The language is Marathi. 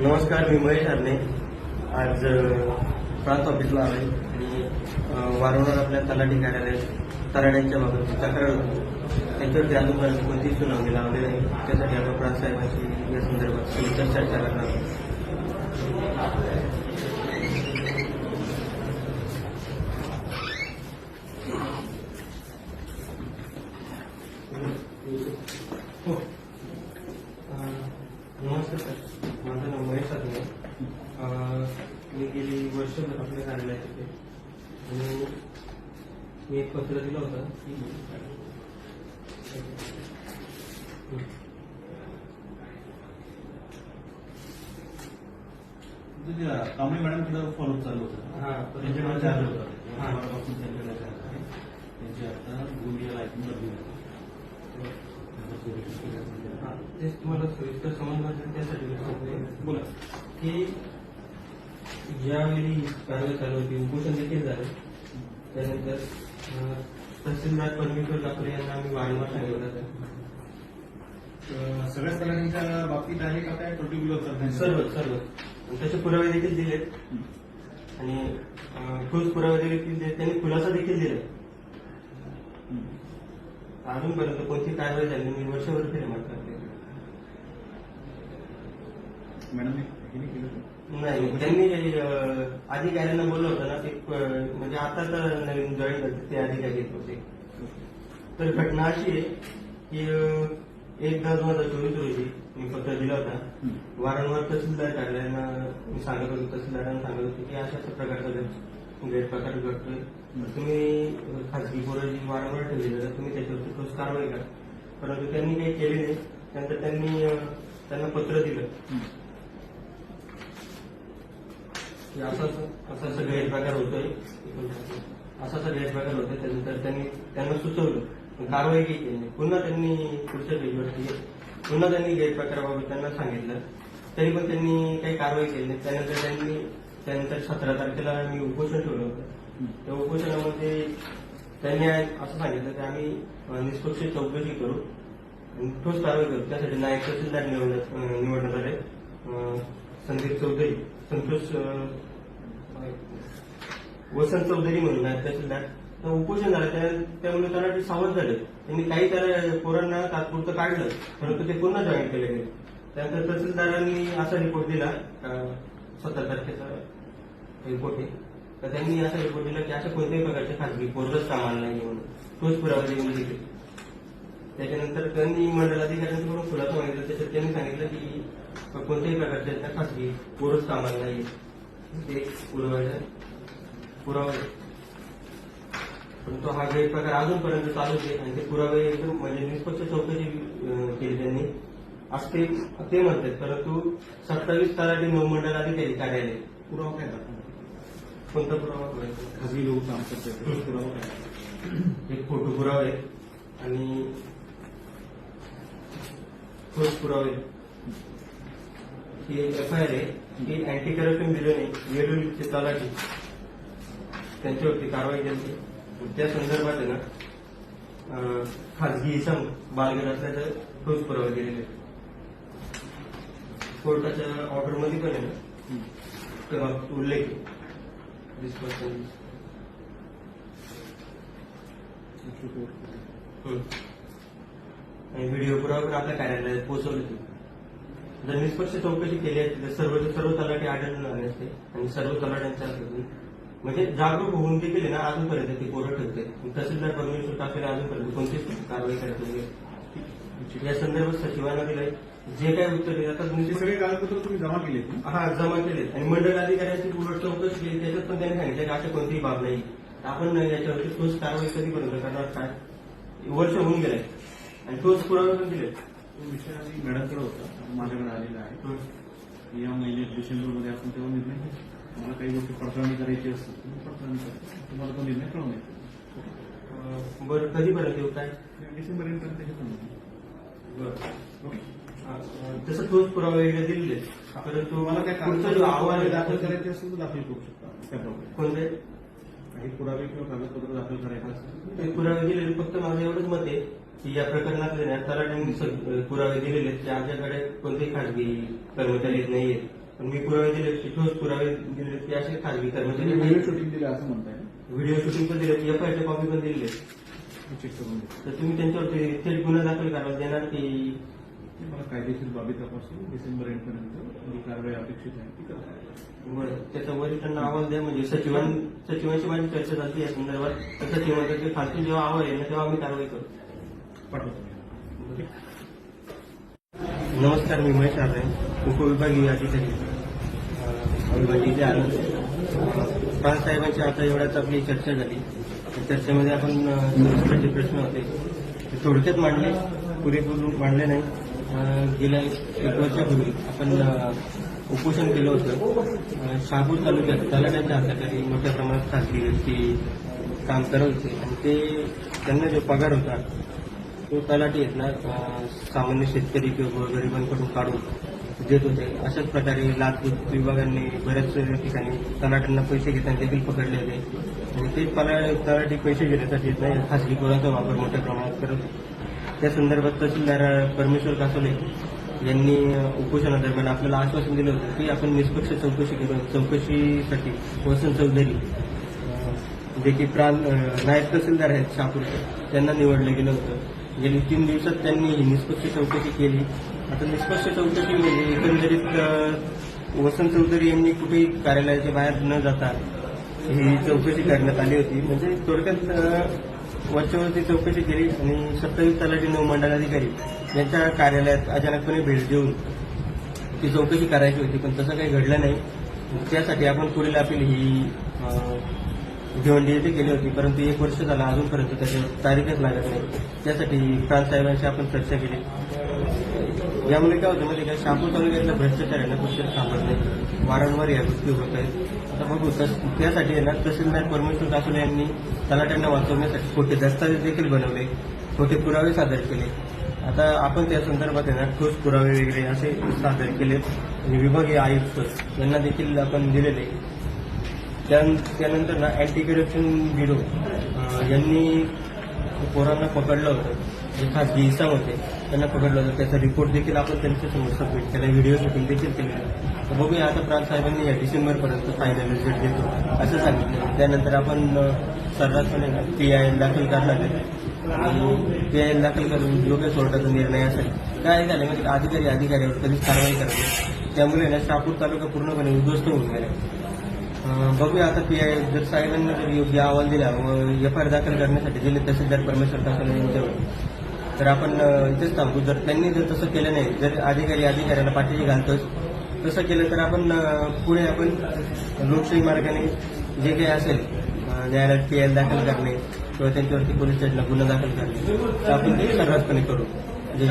नमस्कार मी महेश हरणे. आज प्रांत ऑफिसला आलोय. आणि वारंवार आपल्या तलाठी कार्यालयात तराड्यांच्या बाबत तक्रार होती. त्यांच्यावरती अजूनपर्यंत कोणतीही सुनावणी लावली नाही. त्यासाठी आपण प्रांत साहेबांशी या संदर्भात सविस्तर चर्चा करणार आहोत हो. अ, नमस्कार सर माझं नाव महेश साधने मी वर्षभर आपल्या कार्यालयात होते आणि मी एक पत्र दिलं होतं की कांबळे मॅडमकडे फॉलोअप चालू होतं हा, त्यांच्याकडे चालू होतं हा. त्यांच्याकडे आहे. त्यांची आता गोंदियाला ऐकून बदली. हा, तेच तुम्हाला सविस्तर नाही, त्यासाठी. बोला की ज्यावेळी कारवाई चालू होती. उपोषण देखील झालं. त्यानंतर तहसीलदार परमेश्वर कापरे यांना आम्ही वारंवार सांगितलं होतं अं, सगळ्याच तलाठ्यांच्या बाबतीत आहे का काय? पर्टिक्युलर सर्व सर्व. आणि त्याचे पुरावे देखील दिलेत. आणि ठोस पुरावे देखील दिले त्यांनी खुलासा देखील दिला. अजूनपर्यंत कोणती कारवाई झाली मी वर्षभर फिरे मात्र मॅडम हे नाही त्यांनी अधिकाऱ्यांना बोललं होतं ना ते म्हणजे आता तर नवीन जॉईन करते ते अधिकारी येत होते. तर घटना अशी आहे की एक दोन हजार चोवीस रोजी मी पत्र दिला होता. वारंवार तहसीलदार कार्यालयांना मी सांगत होतो तहसीलदारांना सांगत होतो की अशा अशा प्रकारचा गैर- गैरप्रकार घडतोय. तर तुम्ही खासगी पोरं जी वारंवार ठेवली जातात तुम्ही त्याच्यावरती ठोस कारवाई करा. परंतु त्यांनी काही केले नाही. त्यानंतर त्यांनी त्यांना पत्र दिलं. की असं असं असं गैरप्रकार होतोय. असं असा गैरप्रकार होतोय. त्यानंतर त्यांनी त्यांना सुचवलं. पण कारवाई काही केली नाही पुन्हा त्यांनी पुढच्या पेजवरती पुन्हा त्यांनी गैरप्रकाराबाबत त्यांना सांगितलं. तरी पण त्यांनी काही कारवाई केली नाही. त्यानंतर त्यांनी त्यानंतर सतरा तारखेला मी उपोषण ठेवलं होतं. त्या उपोषणामध्ये त्यांनी असं सांगितलं की आम्ही निष्पक्ष चौकशी करू. आणि ठोस कारवाई करू. त्यासाठी नायक तहसीलदार निवडण्यात निवडण्यात आले. संदीप चौधरी संतोष वसंत चौधरी म्हणून आहेत तहसीलदार तर उपोषण झालं. त्या- त्यामुळे त्यांना ते सावध झाले. त्यांनी काही त्या पोरांना तात्पुरतं काढलं. परंतु ते पुन्हा जॉईन केले गेले. त्यानंतर तहसीलदारांनी असा रिपोर्ट दिला. सतरा तारखेचा रिपोर्ट आहे. तर त्यांनी असा रिपोर्ट दिला की अशा कोणत्याही प्रकारचे खासगी पोरच कामाला नाही म्हणून तोच पुरावा देऊन दिले. त्याच्यानंतर त्यांनी मंडलाधिकाऱ्यांकडून खुलासा मागितला. त्याच्यात त्यांनी सांगितलं की कोणत्याही प्रकारच्या खाजगी खासगी पोरच कामाला नाही ते पुरवायचं पुरावा. आहे. परंतु हा गैरप्रकार अजूनपर्यंत चालूच आहे. आणि ते पुरावे एकदम म्हणजे निष्पक्ष चौकशी केली त्यांनी. असं ते ते म्हणतात परंतु सत्तावीस तलाठी नवमंडल अधिकारी कार्यालय पुरावा काय दाखवणार? कोणता पुरावा? करायचा खाजगी लोक काम करतात. पुरावा काय एक फोटो पुरावे आणि ठोस पुरावे ही एफ आय आर आहे. की अँटी करप्शन ब्युरोने वेलुलीचे तलाठी त्यांच्यावरती कारवाई केली त्या संदर्भात ना अं, खाजगी इसम बालगड असल्याचं ठोस पुरावे दिलेले. कोर्टाच्या ऑर्डरमध्ये पण आहे ना उल्लेख. हम्म. आणि व्हिडिओ पुरावा पण आपल्या कार्यालयात पोहोचवले जर निष्पक्ष चौकशी केली आहे तर सर्व सर्व तलाठी आढळून आले असते आणि सर्व तलाट्यांच्या म्हणजे जागरूक होऊन ते केले ना अजूनपर्यंत ते पोरं ठेवते. तहसीलदार परमेश्वर टाकेला अजूनपर्यंत कोणतीच कारवाई करत नाही या संदर्भात सचिवांना दिलंय. जे काय उत्तर तुमचे सगळे कागदपत्र तुम्ही जमा केले हा जमा केले आणि मंडळ अधिकाऱ्यांची उलट चौकशी केली त्याच्यात पण त्यांनी सांगितलं की अशा कोणतीही बाब नाही. आपण याच्यावरती ठोस कारवाई कधीपर्यंत करणार काय? वर्ष होऊन गेलंय. आणि ठोस पुरावे पण दिले तो विषय आधी मॅडमकडे होता माझ्याकडे आलेला आहे. या महिन्यात डिसेंबरमध्ये आपण तेव्हा निर्णय घेऊ. तुम्हाला काही गोष्टी पडताळणी करायची असतात तुम्ही पडताळणी करा तुम्हाला तो निर्णय कळवून येतो. बरं कधीपर्यंत येऊ काय? डिसेंबर पर्यंत हे पण बरं. तसं ठोस पुरावे वगैरे दिलेले परंतु तुम्हाला काय पुढचं जो अहवाल दाखल करायचे असेल तर दाखल करू शकता कोणते? काही पुरावे किंवा कागदपत्र दाखल करायचे असतील ते पुरावे दिलेले फक्त माझं एवढंच मत आहे. की या प्रकरणात तलाट्यांनी स- पुरावे दिलेले की आमच्याकडे कोणतेही खाजगी कर्मचारी नाहीये पण मी पुरावे दिले की ठोस पुरावे दिले की असे खाजगी कर्मचारी व्हिडिओ नाही. शूटिंग दिलं असं म्हणताय? व्हिडिओ शूटिंग पण दिले एफ आय कॉपी पण दिलेली घ्या. तर तुम्ही त्यांच्यावरती थेट गुन्हा दाखल करायला देणार की मला कायदेशीर बाबी तपासून डिसेंबर एंड पर्यंत जी कारवाई अपेक्षित आहे ती करा बरं, त्याचा वरिष्ठांना अहवाल द्या म्हणजे सचिवां सचिवांशी माझी चर्चा झाली या संदर्भात तर सचिव म्हणतात की फालतू जेव्हा अहवाल येईल ना तेव्हा आम्ही कारवाई करू पाठवतो नमस्कार मी महेश आरे उपविभागीय अधिकारी। अं, इथे आलो साहेबांची आता एवढ्याच आपली चर्चा झाली. चर्चेमध्ये आपण अं, प्रश्न होते. ते थोडक्यात मांडले पुरेपूर मांडले नाही. गेल्या एक वर्षापूर्वी आपण उपोषण केलं होतं. अं, शहापूर तालुक्यात तलाट्याच्या हाताखाली मोठ्या प्रमाणात खासगी व्यक्ती काम करत होते. आणि ते त्यांना जो पगार होता तो तलाठी आहेत ना सामान्य शेतकरी किंवा गरिबांकडून काढून देत होते. अशाच प्रकारे लाचलुचपत विभागांनी बऱ्याच ठिकाणी तलाट्यांना पैसे घेताना देखील पकडले होते. आणि ते पला- तलाठी पैसे घेण्यासाठी येत नाही खासगी कोणाचा वापर मोठ्या प्रमाणात करत होते. त्या संदर्भात तहसीलदार परमेश्वर कासोले यांनी उपोषणादरम्यान आपल्याला आश्वासन दिलं होतं की आपण निष्पक्ष चौकशी करू चौकशीसाठी वसंत चौधरी जे की प्राण नायब तहसीलदार आहेत शापूरचे त्यांना निवडलं गेलं होतं. गेली तीन दिवसात त्यांनी ही निष्पक्ष चौकशी केली. आता निष्पक्ष चौकशी म्हणजे एकंदरीत वसंत चौधरी यांनी कुठेही कार्यालयाच्या बाहेर न जाता ही चौकशी करण्यात आली होती. म्हणजे थोडक्यात वरच्यावरती चौकशी केली आणि सत्तावीस तलाठी नऊ मंडलाधिकारी यांच्या कार्यालयात अचानकपणे भेट देऊन ती चौकशी करायची होती. पण तसं काही घडलं नाही. त्यासाठी आपण पुढील अपील ही घेऊन भिवंडी केली होती परंतु एक वर्ष झालं अजूनपर्यंत त्याच्यावर तारीखच लागत नाही. त्यासाठी प्रांत साहेबांशी आपण चर्चा केली. यामुळे काय होतं म्हणजे काय शापूर तालुक्यातला भ्रष्टाचार आहे ना कुठेतरी थांबत नाही वारंवार या गोष्टी होत आहेत. आता बघू तस त्यासाठी आहे ना तहसीलदार परमेश्वर कासोले यांनी तलाट्यांना वाचवण्यासाठी खोटे दस्तावेज देखील बनवले खोटे पुरावे सादर केले. आता आपण त्या संदर्भात आहे ना ठोस पुरावे वगैरे असे सादर केले आणि विभागीय आयुक्त यांना देखील आपण दिलेले. त्यानंतर ना अँटी करप्शन ब्युरो यांनी पोरांना पकडलं होतं. जे खासगी इसाम होते त्यांना पकडलं होतं. त्याचा रिपोर्ट देखील आपण त्यांच्यासमोर सबमिट केला. व्हिडिओ शूटिंग देखील केलेलं तर बघूया आता प्रांत साहेबांनी या डिसेंबरपर्यंत फायनल रिझल्ट देतो. असं सांगितलं. त्यानंतर आपण सर्रासपणे पी आय एल दाखल करणार आहे आणि पी आय एल दाखल करून योग्य सोडण्याचा निर्णय असेल. काय झालं म्हणजे अधिकारी अधिकाऱ्यावर कधीच कारवाई करत नाही. त्यामुळे ना शहापूर तालुका पूर्णपणे उद्ध्वस्त होऊन गेला. बघूया आता पी आय जर साहेबांनी जर योग्य अहवाल दिला व एफ आय आर दाखल करण्यासाठी दिले तहसीलदार परमेश्वर कासाले यांच्यावर तर आपण इथेच थांबू. जर त्यांनी जर तसं केलं नाही जर अधिकारी अधिकाऱ्याला पाठीशी घालतोच तसं केलं तर आपण पुढे आपण लोकशाही मार्गाने जे काही असेल न्यायालयात पी आय दाखल करणे किंवा त्यांच्यावरती पोलीस स्टेशनला गुन्हा दाखल करणे तर आपण ते सर्रासपणे करू. जय